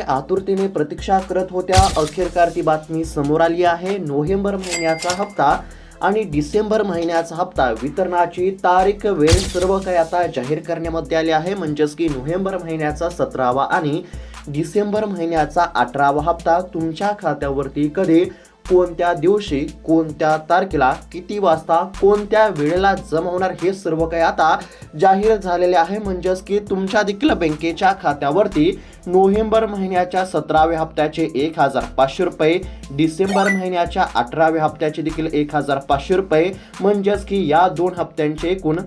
आतुरतेने प्रतीक्षा करत होत्या. अखेरकार ती बातमी समोर आली आहे. नोव्हेंबर महिन्याचा हप्ता आणि डिसेंबर महिन्याचा हप्ता वितरणाची तारीख वेळ सर्व काही आता जाहीर करण्यामध्ये आले आहे. म्हणजेच की नोव्हेंबर महिन्याचा सतरावा आणि डिसेंबर महिन्याचा अठरावा हप्ता तुमच्या खात्यावरती कधी कोणत्या दिवशी कोणत्या तारखेला किती वाजता कोणत्या वेळेला जमा होणार हे सर्व काही आता जाहीर झालेले आहे. म्हणजेच की तुमच्या देखील बँकेच्या खात्यावरती नोव्हेंबर महिन्याच्या सतराव्या हप्त्याचे एक हजार पाचशे रुपये डिसेंबर महिन्याच्या अठराव्या हप्त्याचे देखील एक हजार पाचशे रुपये म्हणजेच की या दोन हप्त्यांचे एकूण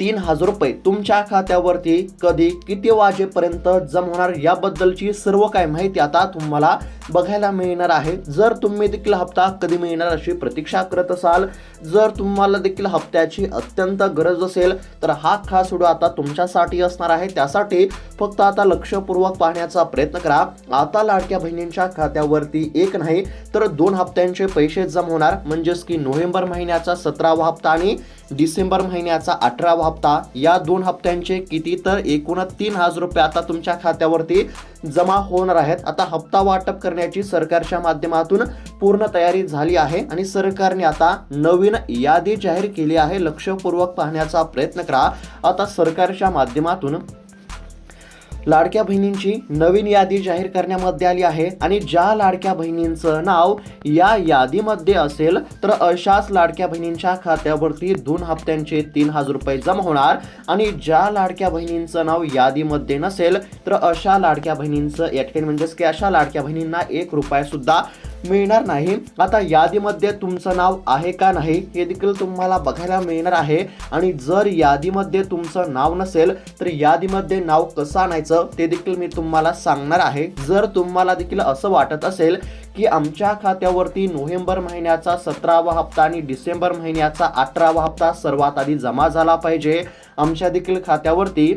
तीन हजार रुपये तुमच्या खात्यावरती कधी किती वाजेपर्यंत जमा होणार याबद्दलची सर्व काय माहिती आता तुम्हाला बघायला मिळणार आहे. जर तुम्ही देखील हप्ता कधी मिळणार अशी प्रतीक्षा करत असाल जर तुम्हाला देखील हप्त्याची अत्यंत गरज असेल तर हा खास व्हिडिओ आता तुमच्यासाठी असणार आहे. त्यासाठी फक्त आता लक्षपूर्वक पाहण्याचा प्रयत्न करा. आता लाडक्या बहिणींच्या खात्यावरती एक नाही तर दोन हप्त्यांचे पैसे जमा होणार. म्हणजेच की नोव्हेंबर महिन्याचा सतरावा हप्ता आणि डिसेंबर महिन्याचा अठरावा हप्ता. या दोन हप्त्यांचे किती तर एकूण तीन हजार रुपये आता तुमच्या खात्यावरती जमा होणार आहेत. आता हप्ता वाटप करण्याची सरकारच्या माध्यमातून पूर्ण तयारी झाली आहे आणि सरकारने आता नवीन यादी जाहीर केली आहे. लक्षपूर्वक पाहण्याचा प्रयत्न करा. आता सरकारच्या माध्यमातून लाडक्या बहिणींची नवीन यादी जाहीर करण्यामध्ये आली आहे आणि ज्या लाडक्या बहिणींचं नाव या यादीमध्ये असेल तर अशाच लाडक्या बहिणींच्या खात्यावरती दोन हप्त्यांचे तीन हजार रुपये जमा होणार. आणि ज्या लाडक्या बहिणींचं नाव यादीमध्ये नसेल तर अशा लाडक्या बहिणींचं या ठिकाणी म्हणजेच की अशा लाडक्या बहिणींना एक रुपया सुद्धा मिळणार नाही. आता यादीमध्ये तुमचं नाव आहे का नाही हे देखील तुम्हाला बघायला मिळणार आहे. आणि जर यादीमध्ये तुमचं नाव नसेल तर यादीमध्ये नाव कसं आणायचं ते देखील मी तुम्हाला सांगणार आहे. जर तुम्हाला देखील असं वाटत असेल की आमच्या खात्यावरती नोव्हेंबर महिन्याचा सतरावा हप्ता आणि डिसेंबर महिन्याचा अठरावा हप्ता सर्वात आधी जमा झाला पाहिजे आमच्या देखील खात्यावरती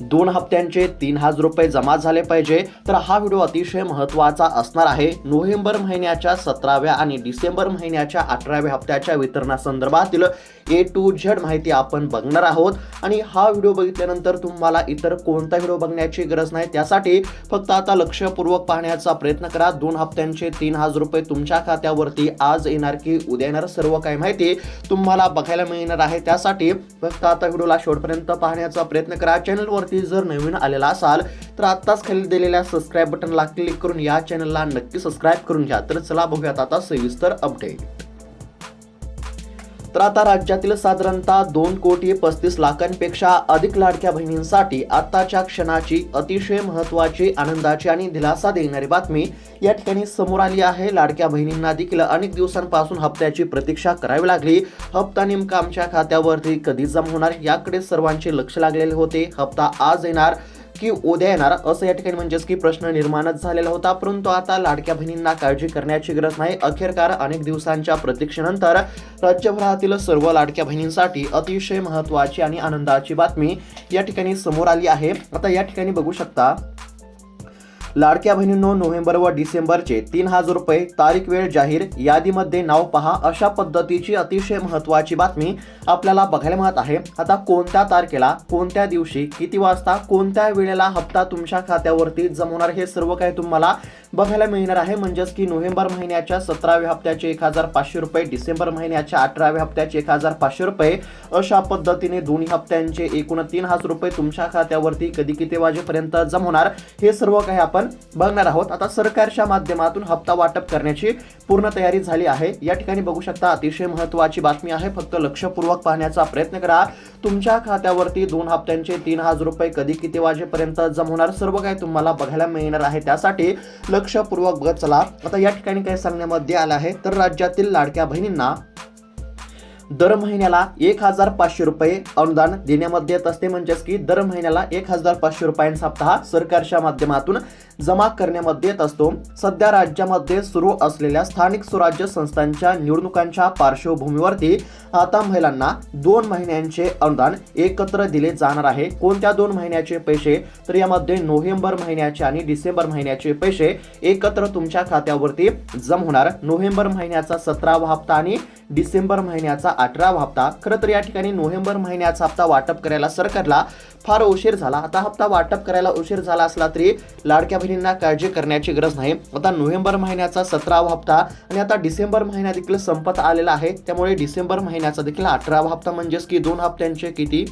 दोन हप्त्यांचे तीन हजार रुपये जमा झाले पाहिजे. तर हा व्हिडिओ अतिशय महत्त्वाचा असणार आहे. नोव्हेंबर महिन्याच्या सतराव्या आणि डिसेंबर महिन्याच्या अठराव्या हप्त्याच्या वितरणासंदर्भातील ए टू झेड माहिती आपण बघणार आहोत. आणि हा व्हिडिओ बघितल्यानंतर तुम्हाला इतर कोणता व्हिडिओ बघण्याची गरज नाही? त्यासाठी फक्त आता लक्षपूर्वक पाहण्याचा प्रयत्न करा. दोन हप्त्यांचे तीन हजार रुपये तुमच्या खात्यावरती आज येणार की उद्या येणार सर्व काही माहिती तुम्हाला बघायला मिळणार आहे. त्यासाठी फक्त आता व्हिडिओला शेवटपर्यंत पाहण्याचा प्रयत्न करा. चॅनलवर चॅनलवरती जर नवीन आलेला असाल तर आत्ताच खाली दिलेल्या सबस्क्राईब बटनला क्लिक करून या चॅनलला नक्की सबस्क्राईब करून घ्या. तर चला बघूयात आता सविस्तर अपडेट तर आता राज्यातील साधारणतः दोन कोटी पस्तीस लाखांपेक्षा अधिक लाडक्या बहिणींसाठी आत्ताच्या क्षणाची अतिशय महत्वाची आनंदाची आणि दिलासा देणारी बातमी या ठिकाणी समोर आली आहे. लाडक्या बहिणींना देखील अनेक दिवसांपासून हप्त्याची प्रतीक्षा करावी लागली. हप्ता नेमका आमच्या खात्यावरती कधी जमा होणार याकडे सर्वांचे लक्ष लागलेले होते. हप्ता आज येणार. की उद्या येणार. असं या ठिकाणी म्हणजेच की प्रश्न निर्माणच झालेला होता. परंतु आता लाडक्या बहिणींना काळजी करण्याची गरज नाही. अखेरकार अनेक दिवसांच्या प्रतीक्षेनंतर राज्यभरातील सर्व लाडक्या बहिणींसाठी अतिशय महत्वाची आणि आनंदाची बातमी या ठिकाणी समोर आली आहे. आता या ठिकाणी बघू शकता लाडक्या बहिणींनो नोव्हेंबर व डिसेंबरचे तीन हजार रुपये तारीख वेळ जाहीर यादीमध्ये नाव पहा. अशा पद्धतीची अतिशय महत्वाची बातमी आपल्याला बघायला मिळत आहे. आता कोणत्या तारखेला कोणत्या दिवशी किती वाजता कोणत्या वेळेला हप्ता तुमच्या खात्यावरती जमवणार हे सर्व काही तुम्हाला बघायला मिळणार आहे. म्हणजेच की नोव्हेंबर महिन्याच्या सतराव्या हप्त्याचे एक हजार पाचशे रुपये डिसेंबर महिन्याच्या अठराव्या हप्त्याचे एक हजार पाचशे रुपये. अशा पद्धतीने दोन्ही हप्त्यांचे एकूण तीन हजार रुपये तुमच्या खात्यावरती कधी किती वाजेपर्यंत जमवणार हे सर्व काही आपण बघणार आहोत. आता सरकारच्या माध्यमातून हप्ता वाटप करण्याची पूर्ण तयारी झाली आहे. या ठिकाणी बघू शकता अतिशय महत्वाची बातमी आहे. फक्त लक्षपूर्वक पाहण्याचा प्रयत्न करा. तुमच्या खात्यावरती दोन हप्त्यांचे तीन हजार रुपये कधी किती वाजेपर्यंत जमवणार सर्व काही तुम्हाला बघायला मिळणार आहे. त्यासाठी लक्षपूर्वक बघत चला. आता या ठिकाणी काय सांगण्यामध्ये आलं आहे. तर राज्यातील लाडक्या बहिणींना दर महिन्याला एक हजार पाचशे रुपये अनुदान देण्यामध्ये येत असते. म्हणजेच की दर महिन्याला एक हजार पाचशे रुपयांचा हप्ता हा सरकारच्या माध्यमातून जमा करण्यामध्ये येत असतो. सध्या राज्यामध्ये सुरू असलेल्या स्थानिक स्वराज्य संस्थांच्या निवडणुकांच्या पार्श्वभूमीवरती आता महिलांना दोन महिन्यांचे अनुदान एकत्र दिले जाणार आहे. कोणत्या दोन महिन्याचे पैसे? तर यामध्ये नोव्हेंबर महिन्याचे आणि डिसेंबर महिन्याचे पैसे एकत्र तुमच्या खात्यावरती जम होणार. नोव्हेंबर महिन्याचा सतरावा हप्ता आणि डिसेंबर महिन्याचा अठरावा हप्ता. खरं तर या ठिकाणी नोव्हेंबर महिन्याचा हप्ता वाटप करायला सरकारला फार उशीर झाला. आता हप्ता वाटप करायला उशीर झाला असला तरी लाडक्या बहिणींना काळजी करण्याची गरज नाही. आता नोव्हेंबर महिन्याचा सतरावा हप्ता आणि आता डिसेंबर महिना देखील संपत आलेला आहे. त्यामुळे डिसेंबर महिन्याचा देखील अठरावा हप्ता म्हणजेच की दोन हप्त्यांचे किती?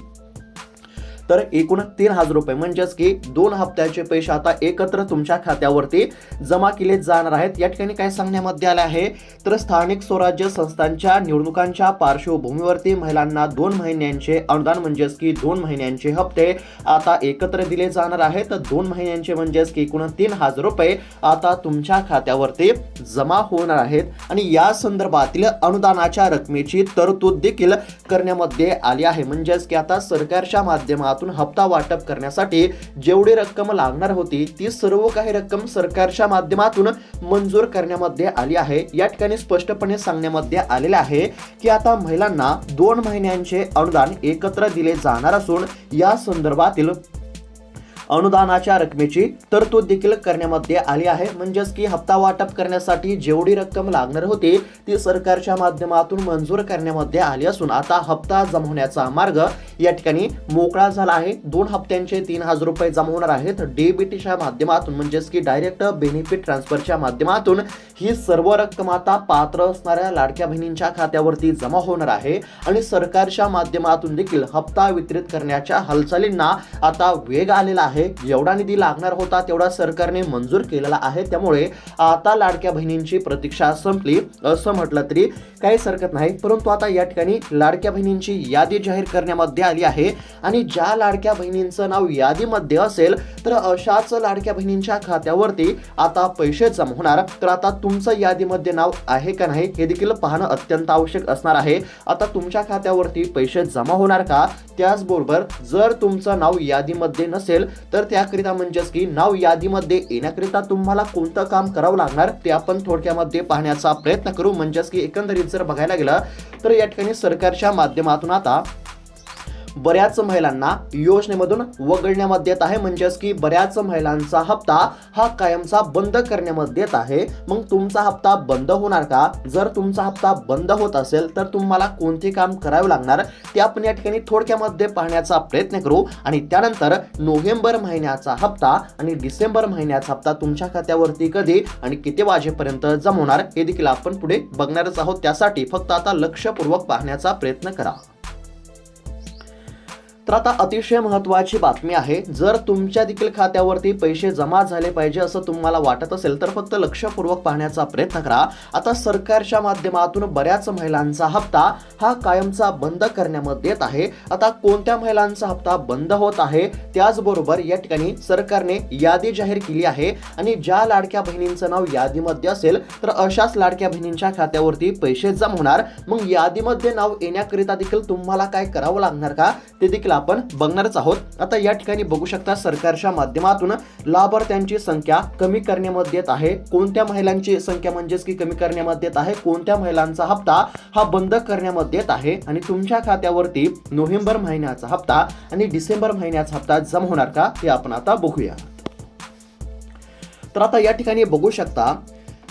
तर एकूण तीन हजार रुपये. म्हणजेच की दोन हप्त्याचे पैसे आता एकत्र तुमच्या खात्यावरती जमा केले जाणार आहेत. या ठिकाणी काय सांगण्यामध्ये आले आहे? तर स्थानिक स्वराज्य संस्थांच्या निवडणुकांच्या पार्श्वभूमीवरती महिलांना दोन महिन्यांचे अनुदान म्हणजेच की दोन महिन्यांचे हप्ते आता एकत्र दिले जाणार आहेत. दोन महिन्यांचे म्हणजेच की एकूण तीन हजार रुपये आता तुमच्या खात्यावरती जमा होणार आहेत. आणि या संदर्भातील अनुदानाच्या रकमेची तरतूद देखील करण्यामध्ये आली आहे. म्हणजेच की आता सरकारच्या माध्यमात माध्यमातून हप्ता वाटप करण्यासाठी जेवढी रक्कम लागणार होती ती सर्व काही रक्कम सरकारच्या माध्यमातून मंजूर करण्यामध्ये आली आहे. या ठिकाणी स्पष्टपणे सांगण्यामध्ये आलेले आहे की आता महिलांना दोन महिन्यांचे अनुदान एकत्र दिले जाणार असून या संदर्भातील अनुदानाच्या रकमेची तरतूद देखील करण्यामध्ये आली आहे. म्हणजेच की हप्ता वाटप करण्यासाठी जेवढी रक्कम लागणार होती ती सरकारच्या माध्यमातून मंजूर करण्यामध्ये आली असून आता हप्ता जमवण्याचा मार्ग या ठिकाणी मोकळा झाला आहे. दोन हप्त्यांचे तीन हजार रुपये जमा होणार आहेत. डीबीटीच्या माध्यमातून म्हणजेच की डायरेक्ट बेनिफिट ट्रान्सफरच्या माध्यमातून ही सर्व रक्कम आता पात्र असणाऱ्या लाडक्या बहिणींच्या खात्यावरती जमा होणार आहे. आणि सरकारच्या माध्यमातून देखील हप्ता वितरित करण्याच्या हालचालींना आता वेग आलेला आहे. जेवढा निधी लागणार होता तेवढा सरकारने मंजूर केलेला आहे. त्यामुळे आता लाडक्या बहिणींची प्रतीक्षा संपली. असं म्हटलं तरी काहीच हरकत नाही. परंतु आता या ठिकाणी लाडक्या बहिणींची यादी जाहीर करण्यामध्ये आली आहे. आणि ज्या लाडक्या बहिणींचं नाव यादीमध्ये असेल तर अशाच लाडक्या बहिणींच्या खात्यावरती आता पैसे जमा होणार. तर आता तुमचं यादीमध्ये नाव आहे का नाही हे देखील पाहणं अत्यंत आवश्यक असणार आहे. आता तुमच्या खात्यावरती पैसे जमा होणार का? त्याचबरोबर जर तुमचं नाव यादीमध्ये नसेल तर त्याकरिता म्हणजेच की नाव यादीमध्ये येण्याकरिता तुम्हाला कोणतं काम करावं लागणार ते आपण थोडक्यामध्ये पाहण्याचा प्रयत्न करू. म्हणजेच की एकंदरीत जर बघायला गेलं तर या ठिकाणी सरकारच्या माध्यमातून आता बऱ्याच महिलांना योजनेमधून वगळण्यामध्ये येत आहे. म्हणजेच की बऱ्याच महिलांचा हप्ता हा कायमचा बंद करण्यामध्ये येत आहे. मग तुमचा हप्ता बंद होणार का? जर तुमचा हप्ता बंद होत असेल तर तुम्हाला कोणते काम करावे लागणार? ते आपण या ठिकाणी थोडक्यामध्ये पाहण्याचा प्रयत्न करू. आणि त्यानंतर नोव्हेंबर महिन्याचा हप्ता आणि डिसेंबर महिन्याचा हप्ता तुमच्या खात्यावरती कधी आणि किती वाजेपर्यंत जमवणार हे देखील आपण पुढे बघणारच आहोत. त्यासाठी फक्त आता लक्षपूर्वक पाहण्याचा प्रयत्न करा. तर आता अतिशय महत्वाची बातमी आहे. जर तुमच्या देखील खात्यावरती पैसे जमा झाले पाहिजे असं तुम्हाला वाटत असेल तर फक्त लक्षपूर्वक पाहण्याचा प्रयत्न करा. आता सरकारच्या माध्यमातून बऱ्याच महिलांचा हप्ता हा कायमचा बंद करण्यामध्ये येत आहे. आता कोणत्या महिलांचा हप्ता बंद होत आहे? त्याचबरोबर या ठिकाणी सरकारने यादी जाहीर केली आहे आणि ज्या लाडक्या बहिणींचं नाव यादीमध्ये असेल तर अशाच लाडक्या बहिणींच्या खात्यावरती पैसे जमा होणार. मग यादीमध्ये नाव येण्याकरिता देखील तुम्हाला काय करावं लागणार का? ते देखील आपण बघणारच आहोत. आता या ठिकाणी बघू शकता सरकारच्या माध्यमातून लाभार्थ्यांची संख्या कमी करण्यामध्ये येत आहे. कोणत्या महिलांची संख्या म्हणजेच की कमी करण्यामध्ये येत आहे? कोणत्या महिलांचा हप्ता हा बंद करण्यामध्ये येत आहे? आणि तुमच्या खात्यावरती नोव्हेंबर महिन्याचा हप्ता आणि डिसेंबर महिन्याचा हप्ता जमा होणार का? हे आपण आता बघूया. तर आता या ठिकाणी बघू शकता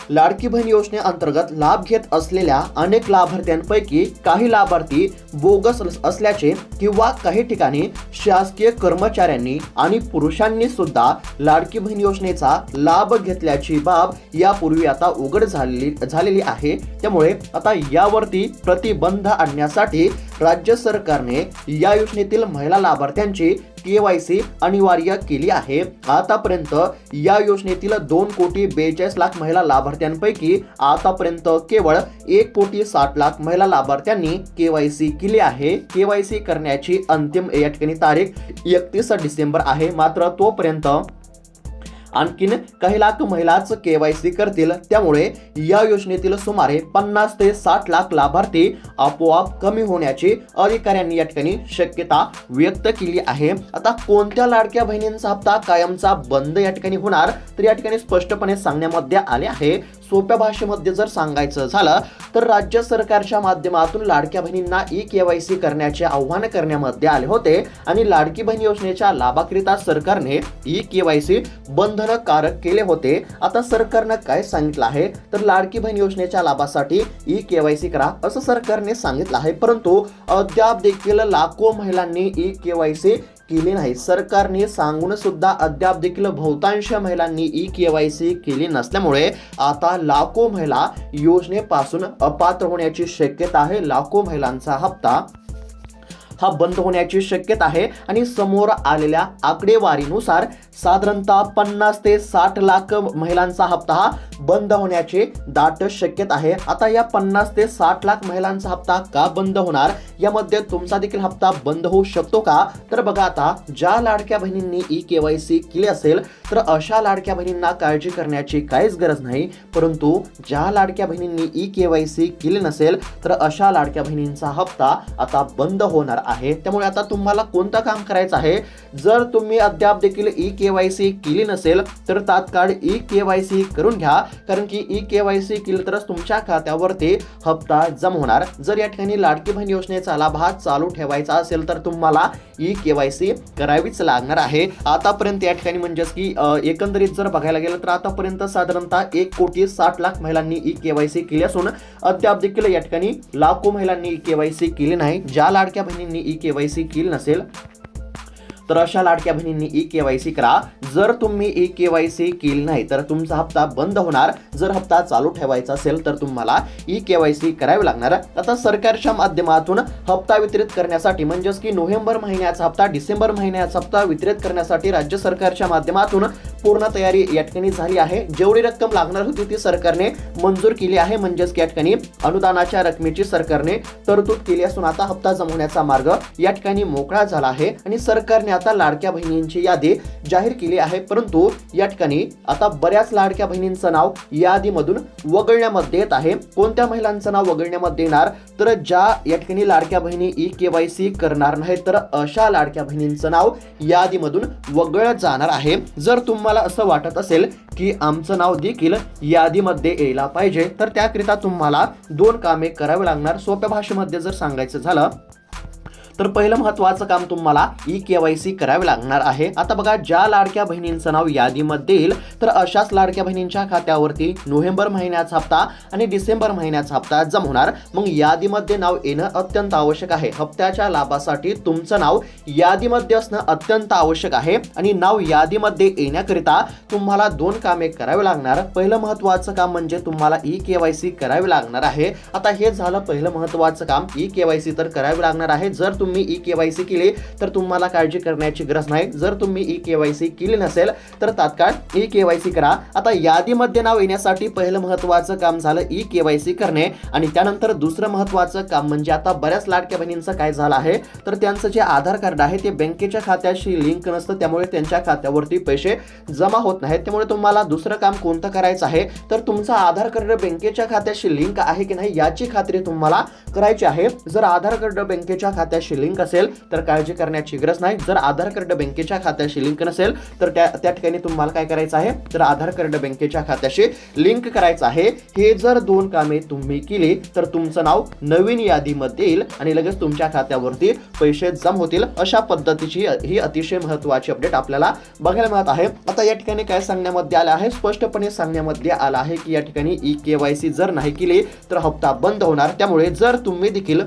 लाडकी बहीण योजनेअंतर्गत लाभ घेत असलेल्या अनेक लाभार्थ्यांपैकी काही लाभार्थी बोगस असल्याचे किंवा काही ठिकाणी शासकीय कर्मचाऱ्यांनी आणि पुरुषांनी सुद्धा लाडकी बहीण योजनेचा लाभ घेतल्याची बाब यापूर्वी आता उघड झालेली झालेली आहे. त्यामुळे आता यावरती प्रतिबंध आणण्यासाठी राज्य सरकारने या योजनेतील महिला लाभार्थ्यांची केवायसी अनिवार्य केली आहे. आतापर्यंत या योजनेतील दोन कोटी बेचाळीस लाख महिला लाभार्थ्यांपैकी आतापर्यंत केवळ एक कोटी साठ लाख महिला लाभार्थ्यांनी केवायसी केली आहे. केवायसी करण्याची अंतिम या ठिकाणी तारीख एकतीस डिसेंबर आहे. मात्र तोपर्यंत आणखीन काही लाख महिलाच केवायसी करतील. त्यामुळे या योजनेतील सुमारे पन्नास ते साठ लाख लाभार्थी आपोआप कमी होण्याची अधिकाऱ्यांनी या ठिकाणी शक्यता व्यक्त केली आहे. आता कोणत्या लाडक्या बहिणींचा हप्ता कायमचा बंद या ठिकाणी होणार तर या ठिकाणी स्पष्टपणे सांगण्यामध्ये आले आहे. सोप्या भाषेमध्ये जर सांगायचं झालं तर राज्य सरकारच्या माध्यमातून लाडक्या बहिणींना ई केवायसी करण्याचे आव्हान करण्यामध्ये आले होते आणि लाडकी बहीण योजनेच्या लाभाकरिता सरकारने ई केवायसी बंधनकारक केले होते. आता सरकारनं काय सांगितलं आहे? तर लाडकी बहीण योजनेच्या लाभासाठी ई केवायसी करा असं सरकारने सांगितलं आहे. परंतु अद्याप देखील लाखो महिलांनी ई केवायसी केली नाही. सरकारने सांगून सुद्धा अद्याप देखील बहुतांश महिलांनी ई के वाय सी केली नसल्यामुळे आता लाखो महिला योजनेपासून अपात्र होण्याची शक्यता आहे. लाखो महिलांचा हप्ता हा बंद होण्याची शक्यता आहे आणि समोर आलेल्या आकडेवारीनुसार साधारणतः पन्नास ते साठ लाख महिलांचा हप्ता हा बंद होण्याची दाट शक्यता आहे. आता या पन्नास ते साठ लाख महिलांचा हप्ता का बंद होणार? यामध्ये तुमचा देखील हप्ता बंद होऊ शकतो का? तर बघा आता ज्या लाडक्या बहिणींनी ई के वाय सी केली असेल तर अशा लाडक्या बहिणींना काळजी करण्याची काहीच गरज नाही. परंतु ज्या लाडक्या बहिणींनी ई के वाय सी केली नसेल तर अशा लाडक्या बहिणींचा हप्ता आता बंद होणार आहे. त्यामुळे आता तुम्हाला कोणतं काम करायचं आहे? जर तुम्ही अद्याप देखील ई के वाय सी केली नसेल तर तात्काळ ई के वाय सी करून घ्या. कारण की ई के वाय सी केली तरच तुमच्या खात्यावरती हप्ता जमा होणार. जर या ठिकाणी लाडकी बहीण योजनेचा लाभ हा चालू ठेवायचा असेल तर तुम्हाला ई के वाय सी करावीच लागणार आहे. आतापर्यंत या ठिकाणी म्हणजेच की एकंदरीत जर बघायला गेलं तर आतापर्यंत साधारणतः एक कोटी साठ लाख महिलांनी ई के वाय सी केली असून अद्याप देखील या ठिकाणी लाखो महिलांनी ई के वाय सी केली नाही. ज्या लाडक्या बहिणींनी ई केवायसी केली नसेल तर अशा लाडक्या बहिणींनी ई केवायसी करा. जर तुम्ही ई केवायसी केली नाही तर तुमचा हप्ता बंद होणार. जर हप्ता चालू ठेवायचा असेल तर तुम्हाला ई केवायसी करावी लागणार. आता सरकारच्या माध्यमातून हप्ता वितरित करण्यासाठी म्हणजेच की नोव्हेंबर महिन्याचा हप्ता डिसेंबर महिन्याचा हप्ता वितरित करण्यासाठी राज्य सरकारच्या माध्यमातून पूर्ण तयारी या ठिकाणी झाली आहे. जेवढी रक्कम लागणार होती ती सरकारने मंजूर केली आहे. म्हणजेच की या ठिकाणी अनुदानाच्या रकमेची सरकारने तरतूद केली असून आता हप्ता जमवण्याचा मार्ग या ठिकाणी मोकळा झाला आहे. आणि सरकारने आता लाडक्या बहिणींची यादी जाहीर केली आहे. परंतु या ठिकाणी आता बऱ्याच लाडक्या बहिणींचं नाव यादीमधून वगळण्यामध्ये येत आहे. कोणत्या महिलांचं नाव वगळण्यामध्ये येणार? तर ज्या या ठिकाणी लाडक्या बहिणी ई केवायसी करणार नाही तर अशा लाडक्या बहिणींचं नाव यादीमधून वगळलं जाणार आहे. जर तुम्हाला असं वाटत असेल की आमचं नाव देखील यादीमध्ये यायला पाहिजे तर त्याकरिता तुम्हाला दोन कामे करावी लागणार. सोप्या भाषेमध्ये जर सांगायचं झालं तर पहिलं महत्वाचं काम तुम्हाला ई केवायसी करावे लागणार आहे. आता बघा ज्या लाडक्या बहिणींचं नाव यादीमध्ये येईल तर अशाच लाडक्या बहिणींच्या खात्यावरती नोव्हेंबर महिन्याचा हप्ता आणि डिसेंबर महिन्याचा हप्ता जमा होणार मग यादीमध्ये नाव येणं अत्यंत आवश्यक आहे. हप्त्याच्या लाभासाठी तुमचं नाव यादीमध्ये असणं अत्यंत आवश्यक आहे. आणि नाव यादीमध्ये येण्याकरिता तुम्हाला दोन कामे करावे लागणार. पहिलं महत्वाचं काम म्हणजे तुम्हाला ई केवायसी करावी लागणार आहे. आता हे झालं पहिलं महत्वाचं काम. ई केवायसी तर करावी लागणार आहे. जर तुम्ही ई केवायसी केली तर तुम्हाला काळजी करण्याची गरज नाही. जर तुम्ही ई केवायसी केली नसेल तर तात्काळ ई केवायसी करा. आता यादीमध्ये नाव येण्यासाठी पहिलं महत्वाचं काम झालं ई केवायसी करणे. आणि त्यानंतर दुसरं महत्वाचं काम म्हणजे आता बऱ्याच लाडक्या बहिणींचं काय झालं आहे तर त्यांचं जे आधार कार्ड आहे ते बँकेच्या खात्याशी लिंक नसतं. त्यामुळे त्यांच्या खात्यावरती पैसे जमा होत नाहीत. त्यामुळे तुम्हाला दुसरं काम कोणतं करायचं आहे तर तुमचं आधार कार्ड बँकेच्या खात्याशी लिंक आहे की नाही याची खात्री तुम्हाला करायची आहे. जर आधार कार्ड बँकेच्या खात्याशी लिंक असेल तर काळजी करण्याची गरज नाही. जर आधार कार्ड बँकेच्या खात्याशी लिंक नसेल तर त्या त्या ठिकाणी तुम्हाला काय करायचं आहे? तर आधार कार्ड बँकेच्या खात्याशी लिंक करायचं आहे हे जर दोन कामे तुम्ही केली तर तुमचं नाव नवीन यादीमध्ये येईल आणि लगेच तुमच्या खात्यावरती पैसे जमा होतील. अशा पद्धतीची ही अतिशय महत्वाची अपडेट आपल्याला बघायला मिळत आहे. आता या ठिकाणी काय सांगण्यामध्ये आलं आहे? स्पष्टपणे सांगण्यामध्ये आलं आहे की या ठिकाणी ई केवायसी जर नाही केली तर हप्ता बंद होणार. त्यामुळे जर तुम्ही देखील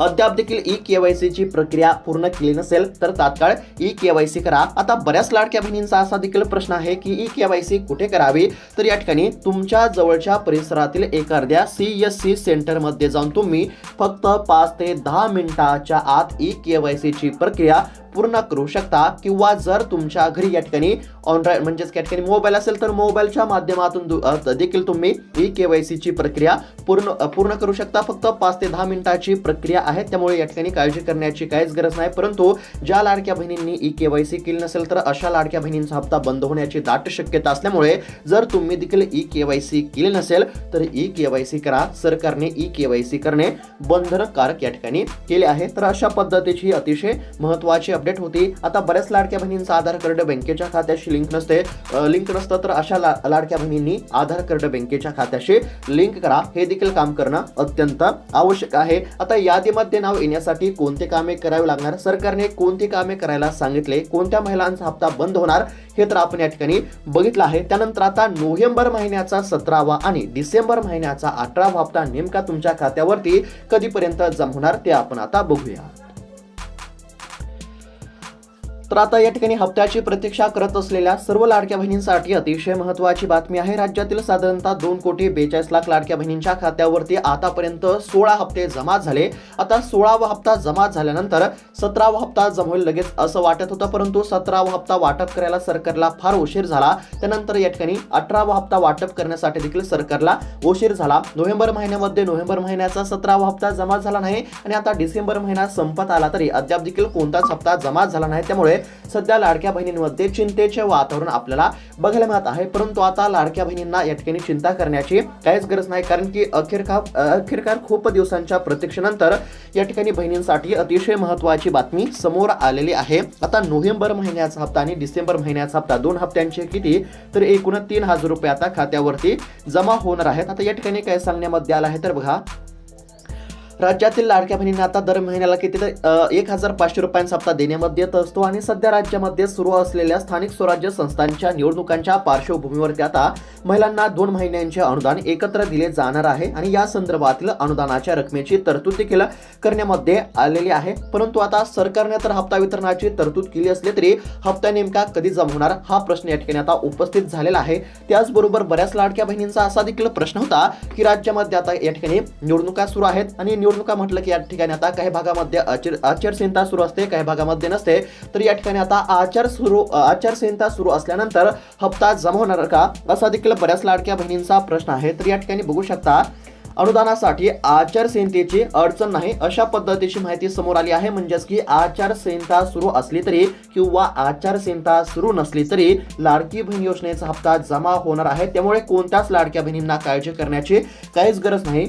अद्याप देखील ई केवायसीची प्रक्रिया पूर्ण केली नसेल तर तात्काळ ई केवायसी करा. आता बऱ्याच लाडक्या बहिणींचा असा देखील प्रश्न आहे की ई केवायसी कुठे करावी? तर या ठिकाणी तुमच्या जवळच्या परिसरातील एखाद्या सी एस सी सेंटरमध्ये जाऊन तुम्ही फक्त पाच ते दहा मिनिटाच्या आत ई केवायसीची प्रक्रिया पूर्ण करू शकता किंवा जर तुमच्या घरी या ठिकाणी ऑनलाईन म्हणजेच या ठिकाणी मोबाईल असेल तर मोबाईलच्या माध्यमातून दु- देखील तुम्ही ई केवायसीची प्रक्रिया पूर्ण पूर्ण करू शकता. फक्त पाच ते दहा मिनिटाची प्रक्रिया आहे. त्यामुळे या ठिकाणी काळजी करण्याची काहीच गरज नाही. परंतु ज्या लाडक्या बहिणींनी ई केवायसी केली नसेल तर अशा लाडक्या बहिणींचा हप्ता बंद होण्याची दाट शक्यता असल्यामुळे जर तुम्ही देखील ई केवायसी केली नसेल तर ई केवायसी करा. सरकारने ई केवायसी करणे बंधनकारक या ठिकाणी केले आहे. तर अशा पद्धतीची अतिशय महत्वाची अपडेट होती. आता बऱ्याच लाडक्या बहिणींचा आधार कार्ड बँकेच्या खात्याशी लिंक नसते. लिंक नसतं तर अशा ला- लाडक्या बहिणींनी आधार कार्ड बँकेच्या खात्याशी लिंक करा. हे देखील काम करणं अत्यंत आवश्यक आहे. आता यादीमध्ये नाव येण्यासाठी कोणते कामे करावे लागणार? सरकारने कोणती कामे करायला सांगितले? कोणत्या महिलांचा हप्ता बंद होणार? हे तर आपण या ठिकाणी बघितलं आहे. त्यानंतर आता नोव्हेंबर महिन्याचा सतरावा आणि डिसेंबर महिन्याचा अठरावा हप्ता नेमका तुमच्या खात्यावरती कधीपर्यंत जमा होणार ते आपण आता बघूया. तर आता या ठिकाणी हप्त्याची प्रतीक्षा करत असलेल्या सर्व लाडक्या बहिणींसाठी अतिशय महत्वाची बातमी आहे. राज्यातील साधारणतः दोन कोटी बेचाळीस लाख लाडक्या बहिणींच्या खात्यावरती आतापर्यंत सोळा हप्ते जमा झाले. आता सोळावा हप्ता जमा झाल्यानंतर सतरावा हप्ता जमवेल होईल लगेच असं वाटत होतं परंतु सतरावा हप्ता वाटप करायला सरकारला फार उशीर झाला. त्यानंतर या ठिकाणी अठरावा हप्ता वाटप करण्यासाठी देखील सरकारला उशीर झाला. नोव्हेंबर महिन्यामध्ये नोव्हेंबर महिन्याचा सतरावा हप्ता जमा झाला नाही आणि आता डिसेंबर महिना संपत आला तरी अद्याप देखील कोणताच हप्ता जमा झाला नाही. त्यामुळे सध्या लाडक्या बहिणींमध्ये चिंतेचे वातावरण आपल्याला बघायला मिळत आहे. परंतु आता लाडक्या बहिणींना या ठिकाणी चिंता करण्याची काहीच गरज नाही. कारण की अखेरकार अखेरकार खूप दिवसांच्या प्रतीक्षेनंतर या ठिकाणी बहिणींसाठी अतिशय महत्वाची बातमी समोर आलेली आहे. आता नोव्हेंबर महिन्याचा हप्ता आणि डिसेंबर महिन्याचा हप्ता दोन हप्त्यांचे किती? तर एकूण तीन हजार रुपये आता खात्यावरती जमा होणार आहेत. आता या ठिकाणी काय सांगण्यामध्ये आलं आहे तर बघा राज्यातील लाडक्या बहिणींना आता दर महिन्याला किती एक हजार पाचशे रुपयांचा हप्ता देण्यामध्ये येत असतो आणि सध्या राज्यामध्ये सुरू असलेल्या स्थानिक स्वराज्य संस्थांच्या निवडणुकांच्या पार्श्वभूमीवरती आता महिलांना दोन महिन्यांचे अनुदान एकत्र दिले जाणार आहे आणि या संदर्भातील अनुदानाच्या रकमेची तरतूद देखील करण्यामध्ये आलेली आहे. परंतु आता सरकारने तर हप्ता वितरणाची तरतूद केली असली तरी हप्ता नेमका कधी जमा होणार हा प्रश्न या ठिकाणी आता उपस्थित झालेला आहे. त्याचबरोबर बऱ्याच लाडक्या बहिणींचा असा देखील प्रश्न होता की राज्यामध्ये आता या ठिकाणी निवडणुका सुरू आहेत आणि निवडणुका म्हटलं की या ठिकाणी आता काही भागामध्ये आचार आचारसंहिता सुरू असते काही भागामध्ये नसते. तर या ठिकाणी आता आचार सुरू आचारसंहिता सुरू असल्यानंतर हप्ता जमा होणार का? असा देखील बऱ्याच लाडक्या बहिणींचा प्रश्न आहे. तर या ठिकाणी बघू शकता अनुदानासाठी आचारसंहितेची अडचण नाही अशा पद्धतीची माहिती समोर आली आहे. म्हणजेच की आचारसंहिता सुरू असली तरी किंवा आचारसंहिता सुरू नसली तरी लाडकी बहीण योजनेचा हप्ता जमा होणार आहे. त्यामुळे कोणत्याच लाडक्या बहिणींना काळजी करण्याची काहीच गरज नाही.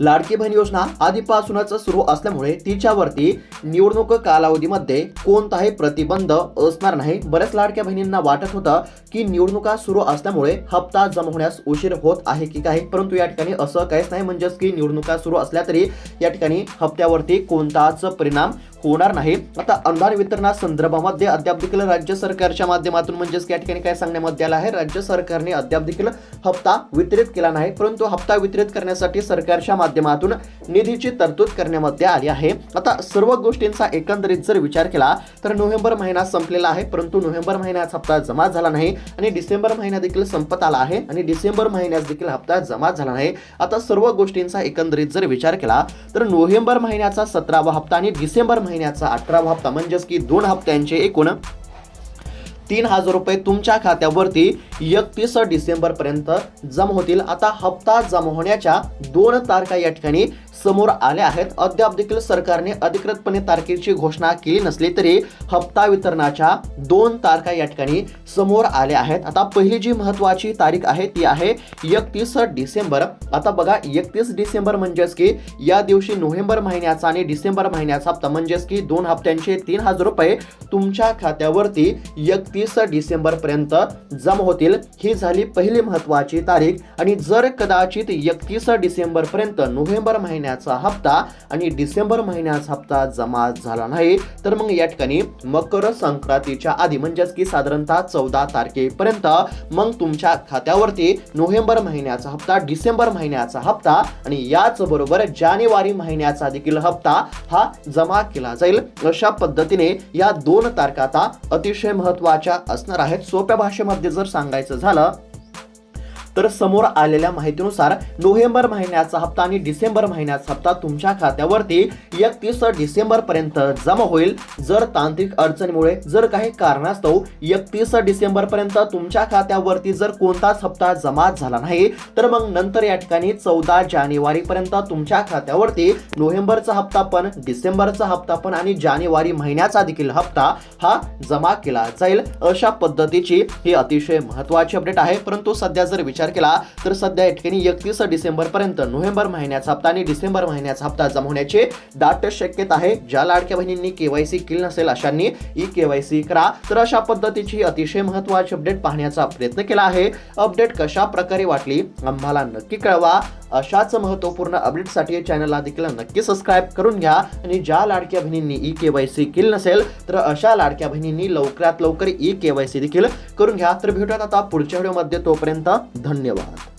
लाडकी बहीण योजना आधीपासूनच सुरू असल्यामुळे तिच्यावरती निवडणूक कालावधीमध्ये कोणताही प्रतिबंध असणार नाही. बऱ्याच लाडक्या बहिणींना वाटत होतं की निवडणुका सुरू असल्यामुळे हप्ता जमा होण्यास उशीर होत आहे की काही परंतु या ठिकाणी असं काहीच नाही. म्हणजेच की निवडणुका सुरू असल्या तरी या ठिकाणी हप्त्यावरती कोणताच परिणाम होणार नाही आता अनुदान वितरणा संदर्भामध्ये अद्याप देखील राज्य सरकारच्या माध्यमातून म्हणजेच या ठिकाणी काय सांगण्यामध्ये आलं आहे राज्य सरकारने अद्याप देखील हप्ता वितरित केला नाही परंतु हप्ता वितरित करण्यासाठी सरकारच्या माध्यमातून निधीची तरतूद करण्यामध्ये आली आहे. आता सर्व गोष्टींचा एकंदरीत जर विचार केला तर नोव्हेंबर महिना संपलेला आहे परंतु नोव्हेंबर महिन्याचा हप्ता जमा झाला नाही आणि डिसेंबर महिना देखील संपत आला आहे आणि डिसेंबर महिन्यात देखील हप्ता जमा झाला नाही. आता सर्व गोष्टींचा एकंदरीत जर विचार केला तर नोव्हेंबर महिन्याचा सतरावा हप्ता आणि डिसेंबर महिन्याचा अठरावा हप्ता म्हणजेच की दोन हप्त्यांचे एकूण तीन हजार रुपये तुमच्या खात्यावरती एकतीस डिसेंबर पर्यंत जमा होतील. आता हप्ता जमा होण्याच्या दोन तारखा या ठिकाणी समोर आल्या आहेत. अद्याप देखील सरकारने अधिकृतपणे तारखेची घोषणा केली नसली तरी हप्ता वितरणाच्या दोन तारखा या ठिकाणी समोर आल्या आहेत. आता पहिली जी महत्वाची तारीख आहे ती आहे एकतीस डिसेंबर. आता बघा एकतीस डिसेंबर म्हणजेच की या दिवशी नोव्हेंबर महिन्याचा आणि डिसेंबर महिन्याचा हप्ता म्हणजेच की दोन हप्त्यांचे तीन हजार रुपये तुमच्या खात्यावरती एक डिसेंबर पर्यंत जमा होतील. ही झाली पहिली महत्वाची तारीख. आणि जर कदाचित एकतीस डिसेंबर पर्यंत नोव्हेंबर महिन्याचा हप्ता आणि डिसेंबर महिन्याचा हप्ता जमा झाला नाही तर मग या ठिकाणी मकर संक्रांतीच्या आधी म्हणजेच की साधारणतः चौदा तारखेपर्यंत मग तुमच्या खात्यावरती नोव्हेंबर महिन्याचा हप्ता डिसेंबर महिन्याचा हप्ता आणि याच बरोबर जानेवारी महिन्याचा देखील हप्ता हा जमा केला जाईल. अशा पद्धतीने या दोन तारखा आता अतिशय महत्त्वाच्या असणार आहेत. सोप्या भाषेमध्ये जर सांगायचं झालं तर समोर आलेल्या माहितीनुसार नोव्हेंबर महिन्याचा हप्ता आणि डिसेंबर महिन्याचा हप्ता तुमच्या खात्यावरती एकतीस डिसेंबर पर्यंत जमा होईल. जर तांत्रिक अडचणीमुळे जर काही कारणास्तव एकतीस डिसेंबर पर्यंत तुमच्या खात्यावरती जर कोणताच हप्ता जमा झाला नाही तर मग नंतर या ठिकाणी चौदा जानेवारी पर्यंत तुमच्या खात्यावरती नोव्हेंबरचा हप्ता पण डिसेंबरचा हप्ता पण आणि जानेवारी महिन्याचा देखील हप्ता हा जमा केला जाईल. अशा पद्धतीची ही अतिशय महत्वाची अपडेट आहे. परंतु सध्या जर विचार विचार केला तर सध्या या ठिकाणी एकतीस डिसेंबर पर्यंत नोव्हेंबर महिन्याचा हप्ता आणि डिसेंबर महिन्याचा हप्ता जमा होण्याची दाट शक्यता आहे. ज्या लाडक्या बहिणींनी केवायसी केली नसेल अशांनी ई केवायसी करा. तर अशा पद्धतीची अतिशय महत्वाची अपडेट पाहण्याचा प्रयत्न केला आहे. अपडेट कशा प्रकारे वाटली आम्हाला नक्की कळवा. अशाच महत्त्वपूर्ण अपडेटसाठी चॅनलला देखील नक्की सबस्क्राईब करून घ्या. आणि ज्या लाडक्या बहिणींनी ई के वाय सी केली नसेल तर अशा लाडक्या बहिणींनी लवकरात लवकर ई के वाय सी देखील करून घ्या. तर भेटूयात आता पुढच्या व्हिडिओमध्ये तोपर्यंत धन्यवाद.